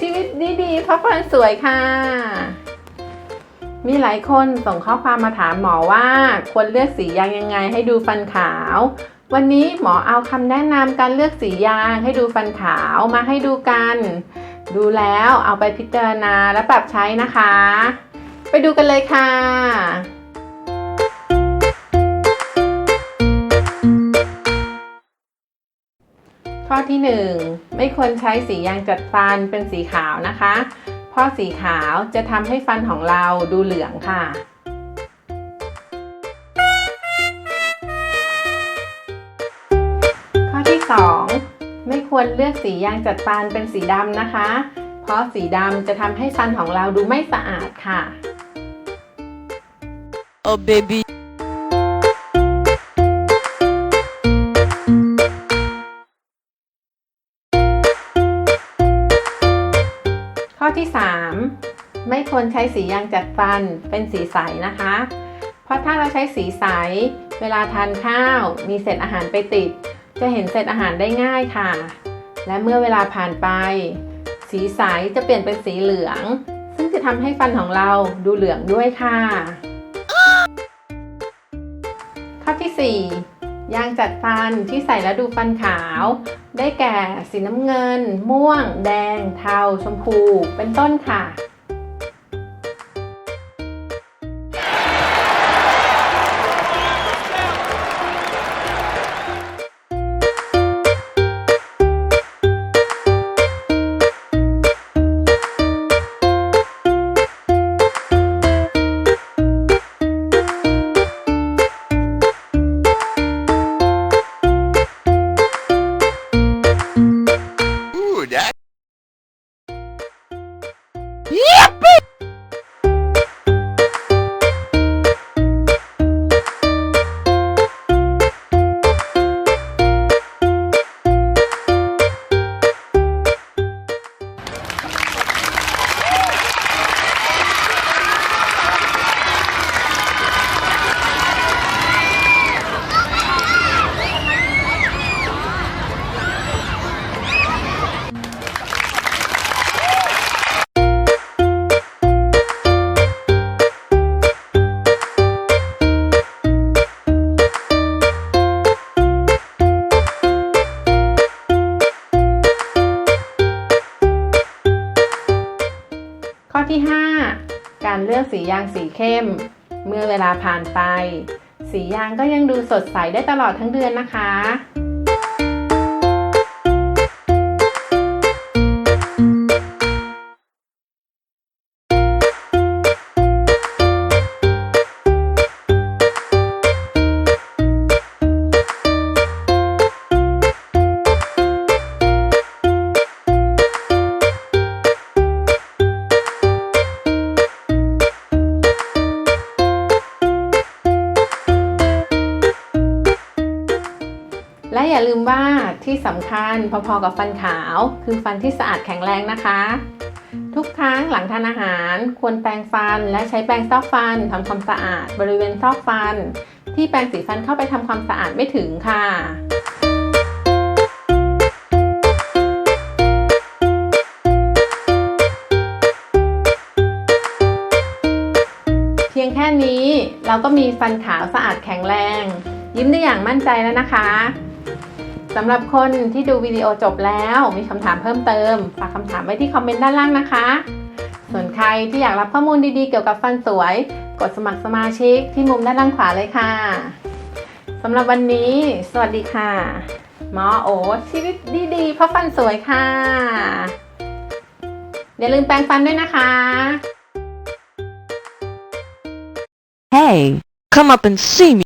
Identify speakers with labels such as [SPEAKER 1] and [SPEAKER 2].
[SPEAKER 1] ชีวิตดีๆเพราะฟันสวยค่ะ มีหลายคนส่งข้อความมาถามหมอว่าควรเลือกสียางยังไงให้ดูฟันขาว วันนี้หมอเอาคำแนะนำการเลือกสียางให้ดูฟันขาวมาให้ดูกัน ดูแล้วเอาไปพิจารณาและปรับใช้นะคะ ไปดูกันเลยค่ะ ข้อที่ 1 ไม่ควรใช้สียางจัดฟันเป็นสีขาวนะคะ เพราะสีขาวจะทำให้ฟันของเราดูเหลืองค่ะ ข้อที่ 2 ไม่ควรเลือกสียางจัดฟันเป็นสีดำนะคะ เพราะสีดำจะทำให้ฟันของเราดูไม่สะอาดค่ะ
[SPEAKER 2] Oh baby,
[SPEAKER 1] ควรใช้สียางจัดฟันเป็นสีใสนะคะ เพราะถ้าเราใช้สีใส เวลาทานข้าว มีเศษอาหารไปติด จะเห็นเศษอาหารได้ง่ายค่ะ และเมื่อเวลาผ่านไป สีใสจะเปลี่ยนเป็นสีเหลือง ซึ่งจะทำให้ฟันของเราดูเหลืองด้วยค่ะ ข้อที่ 4 ยางจัดฟันที่ใส่แล้วดูฟันขาว ได้แก่สีน้ำเงิน ม่วง แดง เทา ชมพู เป็นต้นค่ะ ที่ 5 การเลือกสียางสีเข้ม เมื่อเวลาผ่านไป สียางก็ยังดูสดใสได้ตลอดทั้งเดือนนะคะ และอย่าลืมว่าที่สำคัญพอๆกับฟันขาว คือฟันที่สะอาดแข็งแรงนะคะ ทุกครั้งหลังทานอาหาร ควรแปรงฟันและใช้แปรงซอกฟันทำความสะอาด บริเวณซอกฟัน ที่แปรงสีฟันเข้าไปทำความสะอาดไม่ถึงค่ะเพียงแค่นี้เราก็มีฟันขาวสะอาดแข็งแรง ยิ้มได้อย่างมั่นใจแล้วนะคะ สำหรับคนที่ดูวิดีโอจบแล้วมีคำถามเพิ่มเติมฝากคำถามไว้ที่คอมเมนต์ด้านล่างนะคะ ส่วนใครที่อยากรับข้อมูลดีๆเกี่ยวกับฟันสวย กดสมัครสมาชิกที่มุมด้านล่างขวาเลยค่ะสำหรับวันนี้ สวัสดีค่ะ หมอโอชีวิตดีๆเพราะฟันสวยค่ะ อย่าลืมแปรงฟันด้วยนะคะ
[SPEAKER 2] hey, come up and see me.